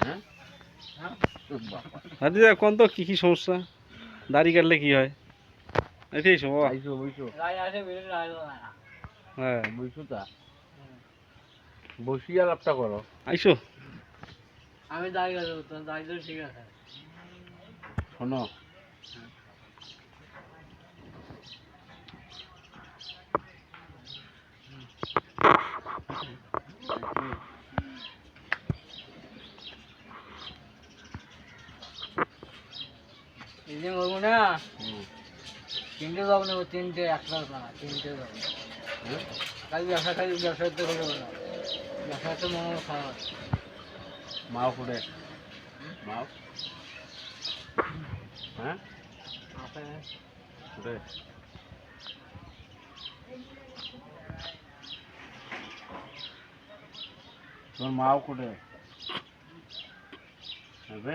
হ্যাঁ? হাতি কোন তো কি কি সমস্যা? দাড়ি কাটলে কি হয়? এটাই সব হ্যাঁ। বইসো তা। বসিয়া লাভটা করো। আইসো। আমি দাঁড়িয়ে দাঁড়িয়ে তো ঠিক আছে। শোনো। এই যে বলব না। তিনটে যাব নেব তিনটে একটা না তিনটে যাব হ্যাঁ? খালি ব্যবসা খালি ব্যবসা তো হলো না। ব্যবসা তো মনে খারাপ মাও করে মাও? হ্যাঁ? তোর মাও করে হবে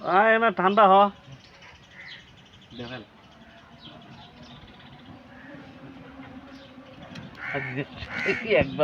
আয় না ঠান্ডা হ। দেখেন একবার।